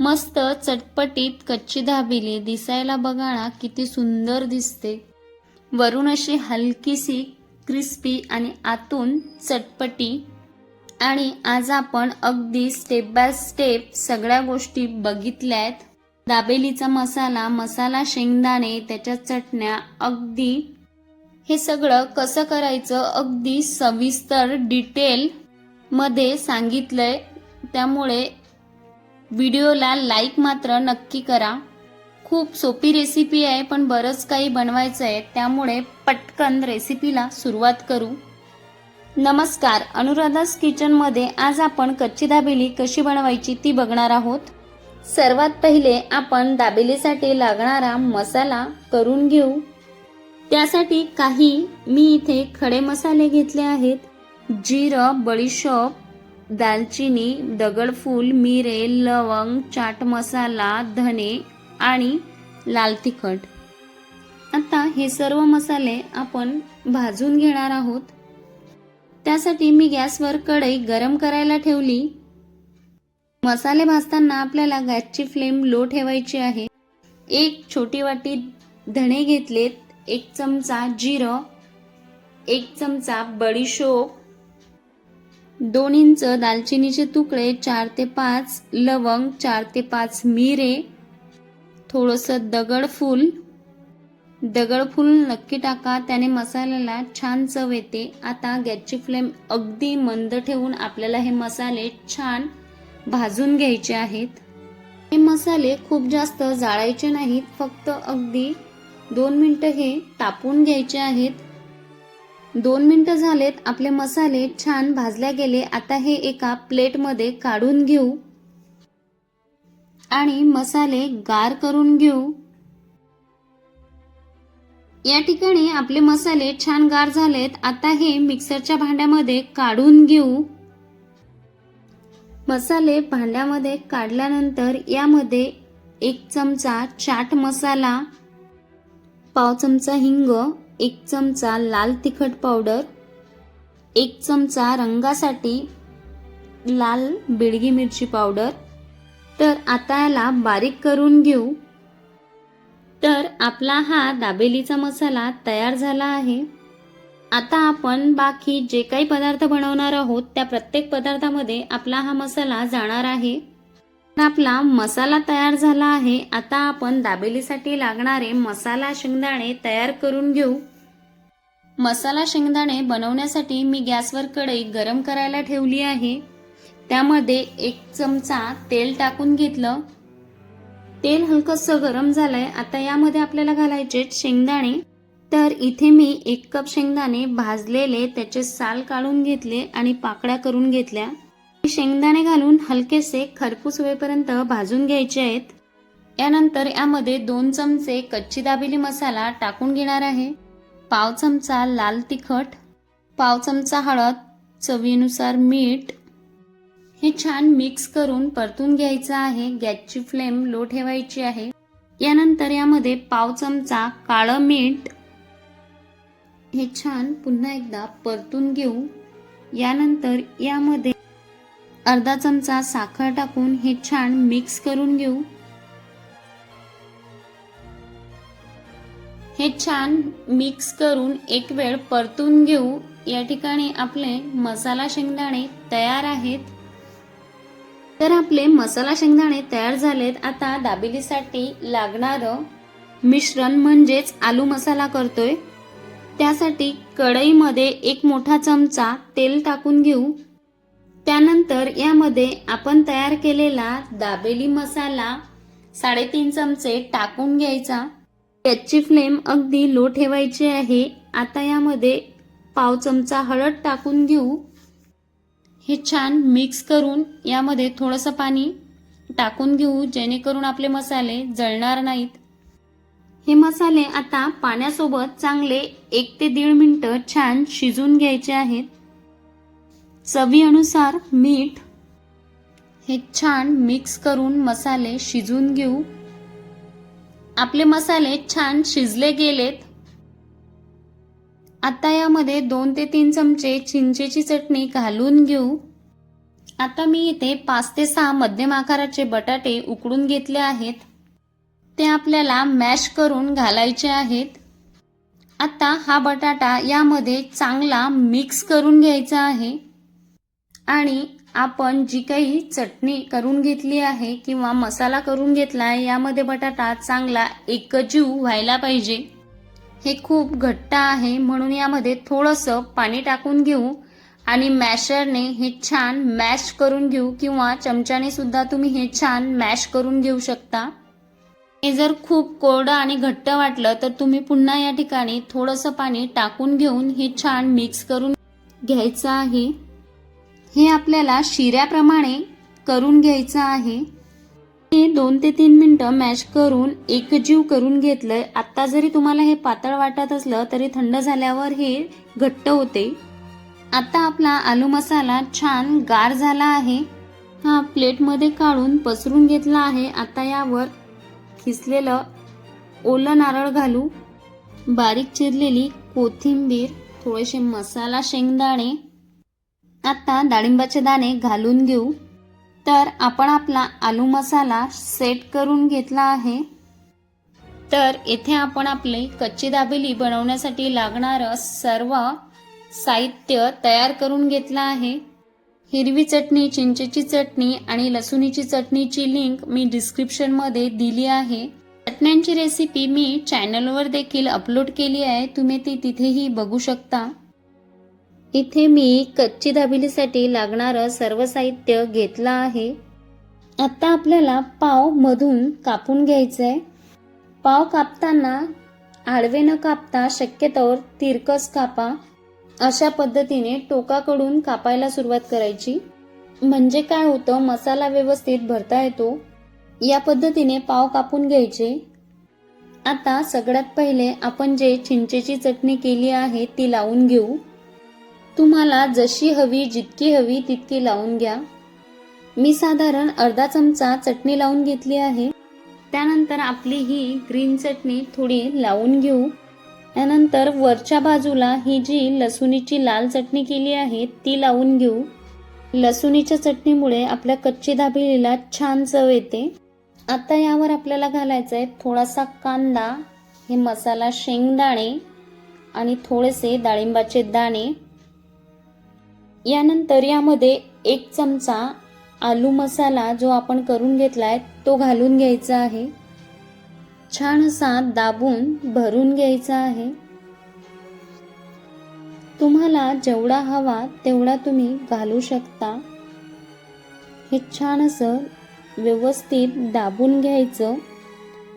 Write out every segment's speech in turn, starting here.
मस्त चटपटीत कच्ची दाबेली दिसायला बघा ना किती सुंदर दिसते. वरून अशी हलकीशी क्रिस्पी आणि आतून चटपटी. आणि आज आपण अगदी स्टेप बाय स्टेप सगळ्या गोष्टी बघितल्या आहेत दाबेलीचा मसाला मसाला शेंगदाणे त्याच्या चटण्या अगदी. हे सगळं कसं करायचं अगदी सविस्तर डिटेल मध्ये सांगितलंय. त्यामुळे व्हिडिओला लाईक मात्र नक्की करा. खूप सोपी रेसिपी आहे पण बरंच काही बनवायचं आहे त्यामुळे पटकन रेसिपीला सुरुवात करू. नमस्कार अनुराधास किचनमध्ये आज आपण कच्ची दाबेली कशी बनवायची ती बघणार आहोत. सर्वात पहिले आपण दाबेलीसाठी लागणारा मसाला करून घेऊ. त्यासाठी काही मी इथे खडे मसाले घेतले आहेत जिरं बडीशोप दालचिनी दगडफूल मिरे लवंग चाट मसाला धने आणि लाल तिखट. आता हे सर्व मसाले आपण भाजून घेणार आहोत. त्यासाठी मी गॅसवर कढई गरम करायला ठेवली. मसाले भाजताना आपल्याला गॅसची फ्लेम लो ठेवायची आहे. एक छोटी वाटी धणे घेतलेत एक चमचा जिरं एक चमचा बडीशोप दोन इंच दालचिनीचे तुकडे चार ते पाच लवंग चार ते पाच मिरे थोडंसं दगडफूल दगडफूल नक्की टाका त्याने मसाल्याला छान चव येते. आता गॅसची फ्लेम अगदी मंद ठेवून आपल्याला हे मसाले छान भाजून घ्यायचे आहेत. हे मसाले खूप जास्त जाळायचे नाहीत फक्त अगदी दोन मिनटं हे तापून घ्यायचे आहेत. दोन मिनटं झालेत आपले मसाले छान भाजल्या गेले आता हे एका प्लेटमध्ये काढून घेऊ. आणि मसाले गार करून घेऊ. या ठिकाणी आपले मसाले छान गार झालेत आता हे मिक्सरच्या भांड्यामध्ये काढून घेऊ. मसाले भांड्यामध्ये काढल्यानंतर यामध्ये एक चमचा चाट मसाला पाव चमचा हिंग एक चमचा लाल तिखट पावडर एक चमचा रंगासाठी लाल बिळगी मिरची पावडर. तर आता याला बारीक करून घेऊ. तर आपला हा दाबेलीचा मसाला तयार झाला आहे. आता आपण बाकी जे काही पदार्थ बनवणार आहोत त्या प्रत्येक पदार्थामध्ये आपला हा मसाला जाणार आहे. आपला मसाला तयार झाला आहे. आता आपण दाबेलीसाठी लागणारे मसाला शेंगदाणे तयार करून घेऊ. मसाला शेंगदाणे बनवण्यासाठी मी गॅसवर कढई गरम करायला ठेवली आहे. त्यामध्ये एक चमचा तेल टाकून घेतलं. तेल हलकंसं गरम झालंय. आता यामध्ये आपल्याला घालायचे शेंगदाणे. तर इथे मी एक कप शेंगदाणे भाजलेले त्याचे साल काढून घेतले आणि पाकळ्या करून घेतल्या. शेंगदाणे घालून हलकेसे खरपूस होईपर्यंत भाजून घ्यायचे आहेत. यानंतर यामध्ये दोन चमचे कच्ची दाबेली मसाला टाकून घेणार आहे. पाव चमचा लाल तिखट पाव चमचा हळद चवीनुसार मीठ. हे छान मिक्स करून परतून घ्यायचं आहे. गॅसची फ्लेम लो ठेवायची आहे. यानंतर यामध्ये पाव चमचा काळं मीठ. हे छान पुन्हा एकदा परतून घेऊ. यानंतर यामध्ये अर्धा चमचा साखर टाकून हे छान मिक्स करून घेऊ. हे छान मिक्स करून एक वेळ परतून घेऊ. या ठिकाणी आपले मसाला शेंगदाणे तयार आहेत. तर आपले मसाला शेंगदाणे तयार झालेत. आता दाबेलीसाठी लागणारं मिश्रण म्हणजेच आलू मसाला करतोय. त्यासाठी कढईमध्ये एक मोठा चमचा तेल टाकून घेऊ. त्यानंतर यामध्ये आपण तयार केलेला दाबेली मसाला साडेतीन चमचे टाकून घ्यायचा. त्याची फ्लेम अगदी लो ठेवायची आहे. आता यामध्ये पाव चमचा हळद टाकून घेऊ. हे छान मिक्स करून यामध्ये थोडंसं पाणी टाकून घेऊ जेणेकरून आपले मसाले जळणार नाहीत. हे मसाले आता पाण्यासोबत चांगले एक ते दीड मिनटं छान शिजून घ्यायचे आहेत. चवीनुसार मीठ हे छान मिक्स करून मसाले शिजून घेऊ. आपले मसाले छान शिजले गेलेत. आता यामध्ये दोन ते तीन चमचे चिंचेची चटणी घालून घेऊ. आता मी इथे पाच ते सहा मध्यम आकाराचे बटाटे उकडून घेतले आहेत. ते आपल्याला मॅश करून घालायचे आहेत. आता हा बटाटा यामध्ये चांगला मिक्स करून घ्यायचा आहे. आणि आपण जी काही चटणी करून घेतली आहे किंवा मसाला करून घेतला आहे यामध्ये बटाटा चांगला एकजीव व्हायला पाहिजे. हे खूप घट्ट आहे म्हणून यामध्ये थोडंसं पाणी टाकून घेऊ आणि मॅशरने हे छान मॅश करून घेऊ किंवा चमच्याने सुद्धा तुम्ही हे छान मॅश करून घेऊ शकता. हे जर खूप कोरडं आणि घट्ट वाटलं तर तुम्ही पुन्हा या ठिकाणी थोडंसं पाणी टाकून घेऊन हे छान मिक्स करून घ्यायचं आहे. हे आपल्याला शिऱ्याप्रमाणे करून घ्यायचं आहे. हे दोन ते तीन मिनटं मॅश करून एकजीव करून घेतलंय. आत्ता जरी तुम्हाला हे पातळ वाटत असलं तरी थंड झाल्यावर हे घट्ट होते. आता आपला आलू मसाला छान गार झाला आहे. हा प्लेटमध्ये काढून पसरून घेतला आहे. आता यावर खिसलेलं ओलं नारळ घालू. बारीक चिरलेली कोथिंबीर थोडेसे मसाला शेंगदाणे आता डाळिंबाचे दाणे घालून घेऊ. तर आपण आपला आलू मसाला सेट करून घेतला आहे. तर येथे आपण आपले कच्ची दाबेली बनवण्यासाठी लागणारं सर्व साहित्य तयार करून घेतलं आहे. हिरवी चटणी चिंचेची चटणी आणि लसुणीची चटणीची लिंक मी डिस्क्रिप्शनमध्ये दिली आहे. चटण्यांची रेसिपी मी चॅनलवर देखील अपलोड केली आहे. तुम्ही ती तिथेही बघू शकता. इथे मी कच्ची दाबेलीसाठी लागणारं सर्व साहित्य घेतलं आहे. आता आपल्याला पाव मधून कापून घ्यायचं आहे पाव कापताना आडवे न कापता शक्यतोवर तिरकस कापा. अशा पद्धतीने टोकाकडून कापायला सुरुवात करायची. म्हणजे काय होतं मसाला व्यवस्थित भरता येतो. या पद्धतीने पाव कापून घ्यायचे. आता सगळ्यात पहिले आपण जे चिंचेची चटणी केली आहे ती लावून घेऊ. तुम्हाला जशी हवी जितकी हवी तितकी लावून घ्या. मी साधारण अर्धा चमचा चटणी लावून घेतली आहे. त्यानंतर आपली ही ग्रीन चटणी थोडी लावून घेऊ. त्यानंतर वरच्या बाजूला ही जी लसुणीची लाल चटणी केली आहे ती लावून घेऊ. लसुणीच्या चटणीमुळे आपल्या कच्ची दाबेलीला छान चव येते. आता यावर आपल्याला घालायचं आहे थोडासा कांदा हे मसाला शेंगदाणे आणि थोडेसे डाळिंबाचे दाणे. यानंतर यामध्ये एक चमचा आलू मसाला जो आपण करून घेतला आहे तो घालून घ्यायचा आहे. छान असा दाबून भरून घ्यायचा आहे. तुम्हाला जेवढा हवा तेवढा तुम्ही घालू शकता. हे छान असं व्यवस्थित दाबून घ्यायचं.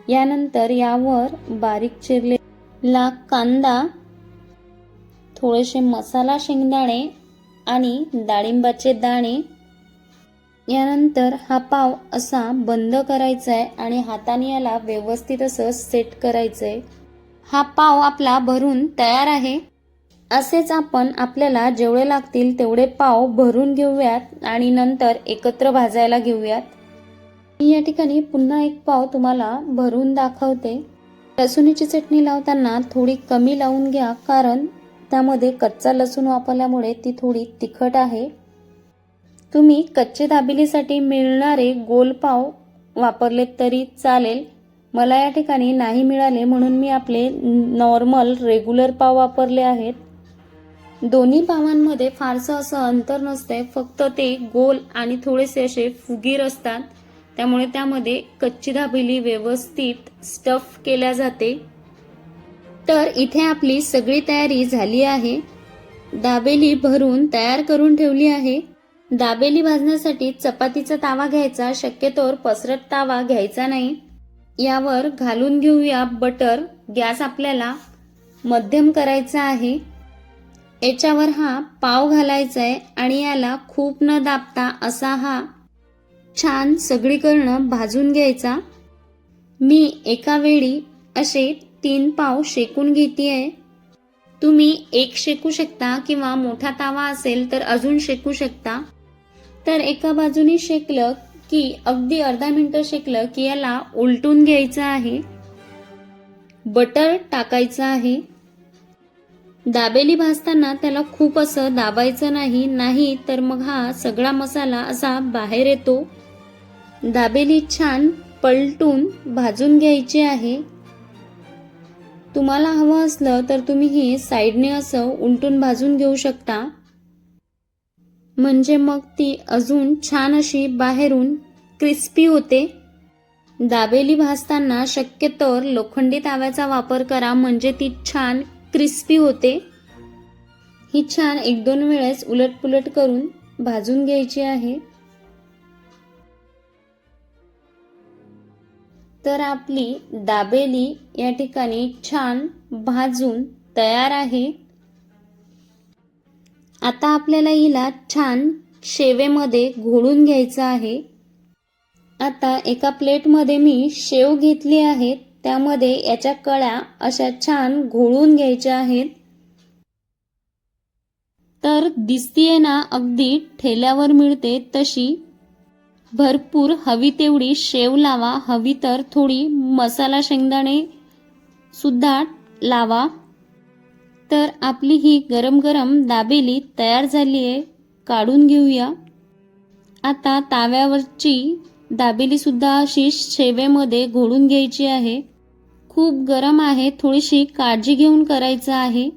यानंतर यावर बारीक चिरलेला कांदा थोडेसे मसाला शेंगदाणे आणि डाळिंबाचे दाणे. यानंतर हा पाव असा बंद करायचा आहे आणि हाताने याला व्यवस्थित असं सेट करायचं आहे हा पाव आपला भरून तयार आहे. असेच आपण आपल्याला जेवढे लागतील तेवढे पाव भरून घेऊयात आणि नंतर एकत्र भाजायला घेऊयात. मी या ठिकाणी पुन्हा एक पाव तुम्हाला भरून दाखवते. लसुणीची चटणी लावताना थोडी कमी लावून घ्या कारण त्यामध्ये कच्चा लसूण वापरल्यामुळे ती थोडी तिखट आहे. तुम्ही कच्चे दाबेलीसाठी मिळणारे गोलपाव वापरले तरी चालेल. मला या ठिकाणी नाही मिळाले म्हणून मी आपले नॉर्मल रेग्युलर पाव वापरले आहेत. दोन्ही पावांमध्ये फारसं असं अंतर नसते फक्त ते गोल आणि थोडेसे असे फुगीर असतात. त्यामुळे त्यामध्ये कच्ची दाबेली व्यवस्थित स्टफ केल्या जाते. तर इथे आपली सगळी तयारी झाली आहे. दाबेली भरून तयार करून ठेवली आहे. दाबेली भाजण्यासाठी चपातीचा तावा घ्यायचा शक्यतोवर पसरट तावा घ्यायचा नाही. यावर घालून घेऊया बटर गॅस आपल्याला मध्यम करायचा आहे. याच्यावर हा पाव घालायचा आहे आणि याला खूप न दाबता असा हा छान सगळीकडनं भाजून घ्यायचा. मी एका वेळी असे तीन पाव शेकून घेते आहे तुम्ही एक शेकू शकता किंवा मोठा तावा असेल तर अजून शेकू शकता. तर एका बाजूने शेकलं की अगदी अर्धा मिनटं शेकलं की याला उलटून घ्यायचं आहे. बटर टाकायचं आहे. दाबेली भाजताना त्याला खूप असं दाबायचं नाही नाही तर मग हा सगळा मसाला असा बाहेर येतो. दाबेली छान पलटून भाजून घ्यायची आहे. तुम्हाला हवं असलं तर तुम्ही हे साईडने असं उलटून भाजून घेऊ शकता. म्हणजे मग ती अजून छान अशी बाहेरून क्रिस्पी होते. दाबेली भाजताना शक्यतोवर लोखंडी ताव्याचा वापर करा म्हणजे ती छान क्रिस्पी होते. ही छान एक दोन वेळेस उलटपुलट करून भाजून घ्यायची आहे. तर आपली दाबेली या ठिकाणी छान भाजून तयार आहे. आता आपल्याला हिला छान शेवेमध्ये घोळून घ्यायचं आहे. आता एका प्लेटमध्ये मी शेव घेतली आहे. त्यामध्ये याच्या कळ्या अशा छान घोळून घ्यायच्या आहेत. तर दिसतीये ना अगदी ठेल्यावर मिळते तशी. भरपूर हवी तेवढी शेव लावा हवी तर थोडी मसाला शेंगदाणे सुद्धा लावा. तर आपली ही गरम गरम दाबेली तयार झाली आहे काढून घेऊया. आता ताव्यावरची दाबेलीसुद्धा अशी शेवेमध्ये घोळून घ्यायची आहे. खूप गरम आहे थोडीशी काळजी घेऊन करायचं आहे.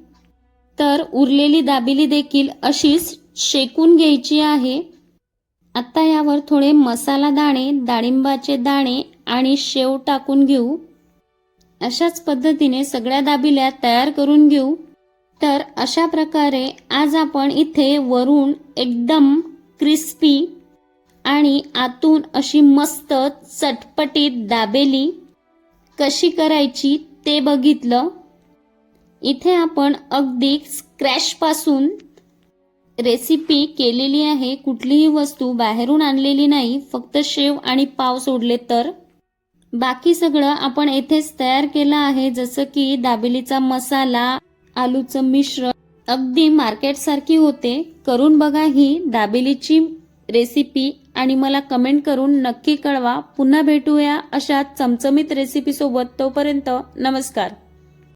तर उरलेली दाबेली देखील अशीच शेकून घ्यायची आहे. आत्ता यावर थोडे मसाला दाणे डाळिंबाचे दाणे आणि शेव टाकून घेऊ. अशाच पद्धतीने सगळ्या दाबिल्या तयार करून घेऊ. तर अशा प्रकारे आज आपण इथे वरून एकदम क्रिस्पी आणि आतून अशी मस्त चटपटीत दाबेली कशी करायची ते बघितलं. इथे आपण अगदी स्क्रॅचपासून रेसिपी केलेली आहे कुठलीही वस्तू बाहेरून आणलेली नाही फक्त शेव आणि पाव सोडले तर? बाकी सगळं आपण येथेच तयार केलं आहे जसं की दाबेलीचा मसाला आलूचं मिश्रण. अगदी मार्केटसारखी होते. करून बघा ही दाबेलीची रेसिपी आणि मला कमेंट करून नक्की कळवा. पुन्हा भेटूया अशा चमचमीत रेसिपीसोबत तोपर्यंत नमस्कार.